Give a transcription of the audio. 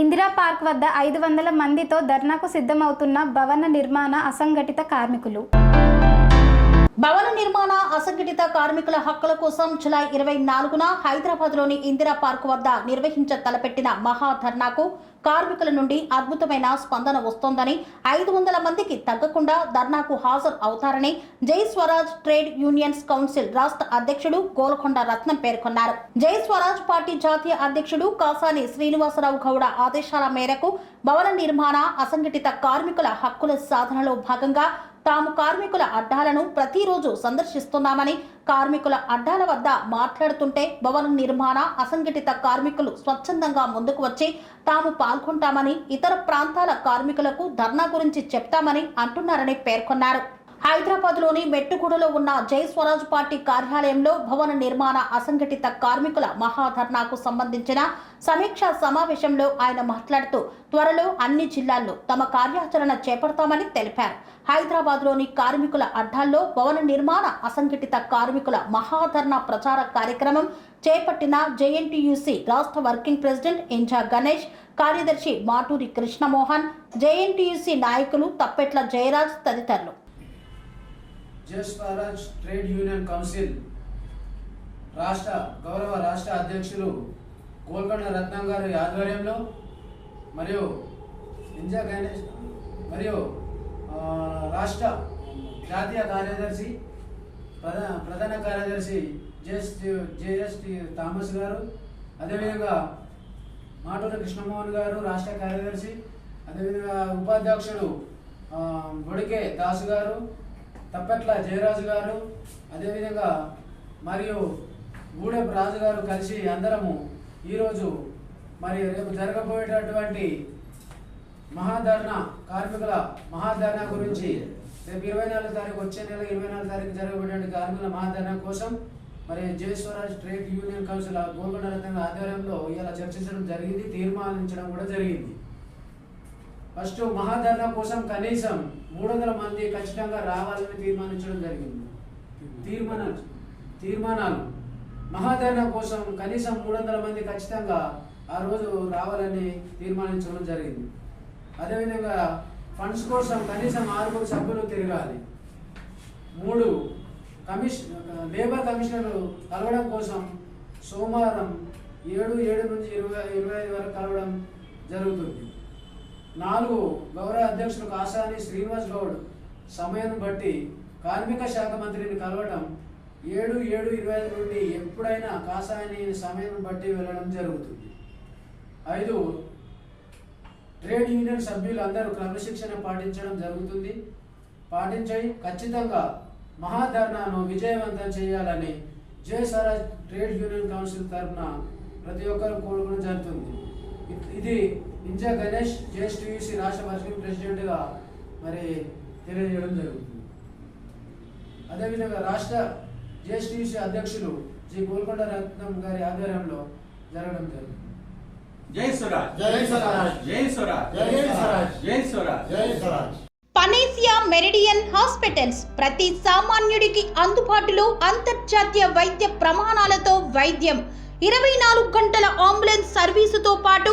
Indira park వద్ద ఐదు వందల మందితో ధర్నాకు సిద్ధమవుతున్న భవన నిర్మాణ అసంఘటిత కార్మికులు. భవన నిర్మాణ అసంఘటిత కార్మికుల హక్కుల కోసం జులై ఇరవై నాలుగున హైదరాబాద్లోని ఇందిరా పార్క్ వద్ద నిర్వహించ తలపెట్టిన మహా ధర్నాకు కార్మికుల నుండి అద్భుతమైన స్పందన వస్తోందని ఐదు వందల మందికి తగ్గకుండా ధర్నాకు హాజరు అవుతారని జై స్వరాజ్ ట్రేడ్ యూనియన్స్ కౌన్సిల్ రాష్ట్ర అధ్యక్షుడు గోల్కొండ రత్నం పేర్కొన్నారు. జై స్వరాజ్ పార్టీ జాతీయ అధ్యక్షుడు కాసాని శ్రీనివాసరావు గౌడ ఆదేశాల మేరకు భవన నిర్మాణ అసంఘటిత కార్మికుల హక్కుల సాధనలో భాగంగా తాము కార్మికుల అడ్డాలను ప్రతిరోజు సందర్శిస్తున్నామని కార్మికుల అడ్డాల వద్ద మాట్లాడుతుంటే భవన నిర్మాణ అసంఘటిత కార్మికులు స్వచ్ఛందంగా ముందుకు వచ్చి తాము పాల్గొంటామని ఇతర ప్రాంతాల కార్మికులకు ధర్నా గురించి చెప్తామని అంటున్నారని పేర్కొన్నారు. హైదరాబాద్లోని మెట్టుగూడలో ఉన్న జై స్వరాజ్ పార్టీ కార్యాలయంలో భవన నిర్మాణ అసంఘటిత కార్మికుల మహాధర్నాకు సంబంధించిన సమీక్షా సమావేశంలో ఆయన మాట్లాడుతూ త్వరలో అన్ని జిల్లాల్లో తమ కార్యాచరణ చేపడతామని తెలిపారు. హైదరాబాద్లోని కార్మికుల అడ్డాల్లో భవన నిర్మాణ అసంఘటిత కార్మికుల మహాధర్నా ప్రచార కార్యక్రమం చేపట్టిన జేఎన్టీయూసీ రాష్ట్ర వర్కింగ్ ప్రెసిడెంట్ ఇంజా గణేష్ కార్యదర్శి మాటూరి కృష్ణమోహన్ జేఎన్టీయూసీ నాయకులు తప్పెట్ల జయరాజ్ తదితరులు. Jaya Swaraj trade union council రాష్ట్ర గౌరవ రాష్ట్ర అధ్యక్షులు గోల్కొండ రత్నం గారి ఆధ్వర్యంలో మరియు ఇంజా గణేష్ మరియు రాష్ట్ర జాతీయ కార్యదర్శి ప్రధాన ప్రధాన కార్యదర్శి జెఎస్ జేఎస్ థామస్ గారు అదేవిధంగా మాటూరు కృష్ణమోహన్ గారు రాష్ట్ర కార్యదర్శి అదేవిధంగా ఉపాధ్యక్షుడు ఆ, బొడికే దాసు గారు తప్పెట్ల జయరాజు గారు అదేవిధంగా మరియు గూడెపు రాజు గారు కలిసి అందరము ఈరోజు మరి రేపు జరగబోయేటటువంటి మహాధరణ కార్మికుల మహాధరణ గురించి రేపు ఇరవై నాలుగు తారీఖు వచ్చే నెల ఇరవై నాలుగు తారీఖు జరగబోయేటువంటి కార్మికుల మహాధరణ కోసం మరి Jayaswaraj trade union council Golconda ఆధ్వర్యంలో ఇలా చర్చించడం జరిగింది తీర్మానించడం కూడా జరిగింది. ఫస్ట్ మహాధర్నా కోసం కనీసం మూడు వందల మంది ఖచ్చితంగా రావాలని తీర్మానించడం జరిగింది. తీర్మానాలు తీర్మానాలు. మహాధర్నా కోసం కనీసం మూడు వందల మంది ఖచ్చితంగా ఆ రోజు రావాలని తీర్మానించడం జరిగింది. అదేవిధంగా ఫండ్స్ కోసం కనీసం ఆరుగురు సభ్యులు తిరగాలి. మూడు కమిషన్ లేబర్ కమిషనర్లు కలవడం కోసం సోమవారం ఏడు ఏడు నుంచి ఇరవై ఇరవై ఐదు వరకు కలవడం జరుగుతుంది. నాలుగు గౌరవ అధ్యక్షులు కాసాని శ్రీనివాస్ గౌడ్ సమయం బట్టి కార్మిక శాఖ మంత్రిని కలవడం ఏడు ఏడు ఇరవై ఐదు నుండి ఎప్పుడైనా కాసాని సమయం బట్టి వెళ్ళడం జరుగుతుంది. ఐదు ట్రేడ్ యూనియన్ సభ్యులు అందరూ క్రమశిక్షణ పాటించడం జరుగుతుంది. పాటించాయి ఖచ్చితంగా మహాధర్నాను విజయవంతం చేయాలని జయ ట్రేడ్ యూనియన్ కౌన్సిల్ తరఫున ప్రతి ఒక్కరు కోరుకోవడం జరుగుతుంది. ఇది ఇంజా గణేష్ జేఎస్టీయూసీ రాష్ట్ర వర్కింగ్ ప్రెసిడెంట్గా మరి తెలియజేయడం జరుగుతుంది. అదేవిధంగా రాష్ట్ర జేఎస్టీయూసీ అధ్యక్షులు జి గోల్కొండ రత్నం గారి ఆధ్వర్యంలో జరగడం జరుగుతుంది జై స్వరాజ్. జై స్వరాజ్. జై స్వరాజ్. జై స్వరాజ్. జై స్వరాజ్. జై స్వరాజ్. పనేసియా మెరిడియన్ హాస్పిటల్స్ ప్రతి సామాన్యుడికి అందుబాటులో అంతర్జాతీయ వైద్య ప్రమాణాలతో వైద్యం. ఇరవై నాలుగు గంటల అంబులెన్స్ సర్వీసుతో పాటు